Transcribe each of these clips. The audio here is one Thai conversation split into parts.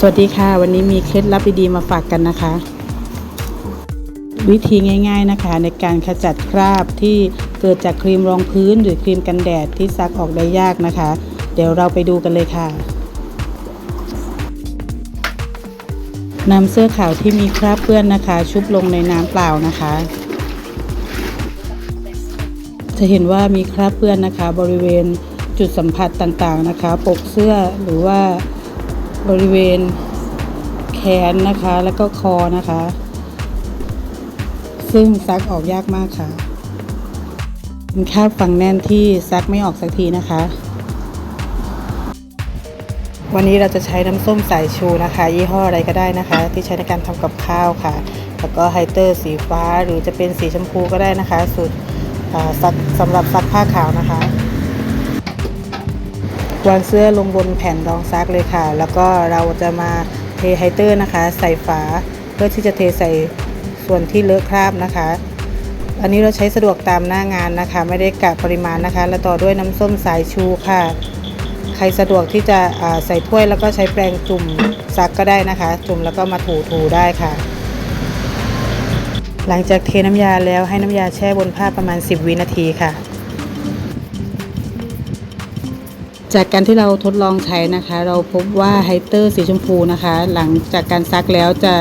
สวัสดีค่ะ วันนี้มีเคล็ดลับดีๆมาฝากกันนะคะ วิธีง่าย ๆนะคะ ในการขจัดคราบที่เกิดจากครีมรองพื้นหรือครีมกันแดดที่ซักออกได้ยากนะคะ เดี๋ยวเราไปดูกันเลยค่ะนำเสื้อขาวที่มีคราบเปื้อนนะคะ ชุบลงในน้ำเปล่านะคะ จะเห็นว่ามีคราบเปื้อนนะคะ บริเวณจุดสัมผัสต่างๆนะคะ ปกเสื้อหรือว่า บริเวณแขนนะคะ แล้วก็คอนะคะ ซึ่งซักออกยากมากค่ะเป็นคาบฝังแน่นที่ซักไม่ออกสักทีนะคะ วันนี้เราจะใช้น้ำส้มสายชูนะคะ ยี่ห้ออะไรก็ได้นะคะ ที่ใช้ในการทำกับข้าวค่ะ แล้วก็ไฮเตอร์สีฟ้าหรือจะเป็นสีชมพูก็ได้นะคะ สูตรซักสำหรับซักผ้าขาวนะคะ วางเสื้อลงบนแผ่นรองซักเลยค่ะ แล้วก็เราจะมาเทไฮเตอร์นะคะ ใส่ฝาเพื่อที่จะเทใส่ส่วนที่เลอะคราบนะคะ อันนี้เราใช้สะดวกตามหน้างานนะคะ ไม่ได้กะปริมาณนะคะ แล้วต่อด้วยน้ำส้มสายชูค่ะ ใครสะดวกที่จะใส่ถ้วยแล้วก็ใช้แปรงจุ่มซักก็ได้นะคะ จุ่มแล้วก็มาถูๆได้ค่ะ หลังจากเทน้ำยาแล้วให้น้ำยาแช่บนผ้าประมาณ 10 วินาทีค่ะ จากการที่เราทดลองใช้นะคะ เราพบว่าไฮเตอร์สีชมพูนะคะ หลังจากการซักแล้วจะ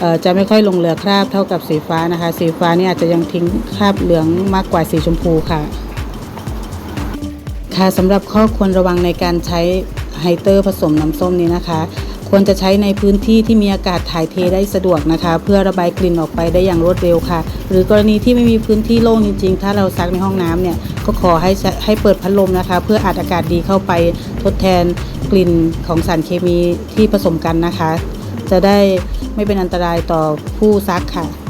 เอ่อจะไม่ค่อยลงเหลือคราบเท่ากับสีฟ้านะคะ สีฟ้านี่อาจจะยังทิ้งคราบเหลืองมากกว่าสีชมพูค่ะ ค่ะสำหรับข้อควรระวังในการใช้ไฮเตอร์ผสมน้ำส้มนี้นะคะ ควรจะใช้ในพื้นที่ที่มีอากาศถ่ายเทได้สะดวกนะคะ เพื่อระบายกลิ่นออกไปได้อย่างรวดเร็วค่ะ หรือกรณีที่ไม่มีพื้นที่โล่งจริงๆ ถ้าเราซักในห้องน้ำเนี่ยก็ขอให้ให้เปิดพัดลมนะคะ เพื่ออัดอากาศดีเข้าไปทดแทนกลิ่นของสารเคมีที่ผสมกันนะคะ จะได้ไม่เป็นอันตรายต่อผู้ซักค่ะ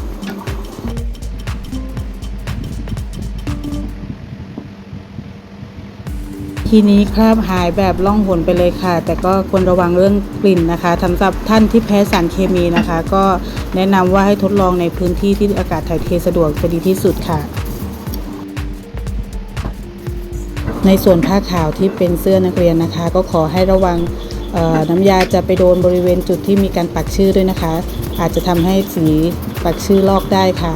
ทีนี้คราบหายแบบล่องหนไปเลยค่ะ แต่ก็ควรระวังเรื่องกลิ่นนะคะสำหรับท่านที่แพ้สารเคมีนะคะ ก็แนะนำว่าให้ทดลองในพื้นที่ที่อากาศถ่ายเทสะดวกจะดีที่สุดค่ะ ในส่วนผ้าขาวที่เป็นเสื้อนักเรียนนะคะ ก็ขอให้ระวังน้ำยาจะไปโดนบริเวณจุดที่มีการปักชื่อด้วยนะคะ อาจจะทำให้สีปักชื่อลอกได้ค่ะ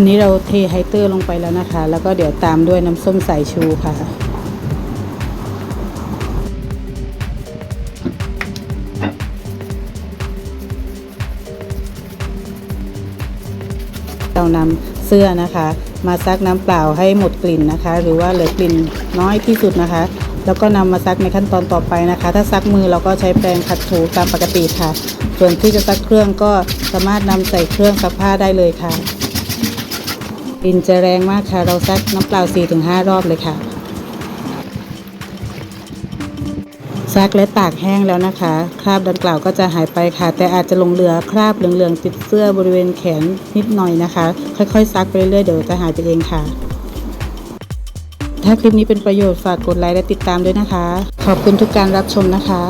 อันนี้เราเทไฮเตอร์ลงไปแล้วนะคะ แล้วก็เดี๋ยวตามด้วยน้ำส้มสายชูค่ะ เรานำเสื้อนะคะ มาซักน้ำเปล่าให้หมดกลิ่นนะคะ หรือว่าเหลือกลิ่นน้อยที่สุดนะคะ แล้วก็นำมาซักในขั้นตอนต่อไปนะคะ ถ้าซักมือเราก็ใช้แปรงขัดถูตามปกติค่ะ ส่วนที่จะซักเครื่องก็สามารถนำใส่เครื่องซักผ้าได้เลยค่ะ กลิ่นจะแรงมากค่ะ เราซักน้ำเปล่า 4-5 รอบเลยค่ะ ซักและตากแห้งแล้วนะคะ คราบดังกล่าวก็จะหายไปค่ะ แต่อาจจะลงเหลือคราบเหลืองๆติดเสื้อบริเวณแขนนิดหน่อยนะคะ ค่อยๆซักไปเรื่อยๆเดี๋ยวจะหายไปเองค่ะถ้าคลิปนี้เป็นประโยชน์ฝากกดไลค์และติดตามด้วยนะคะ ขอบคุณทุกการรับชมนะคะ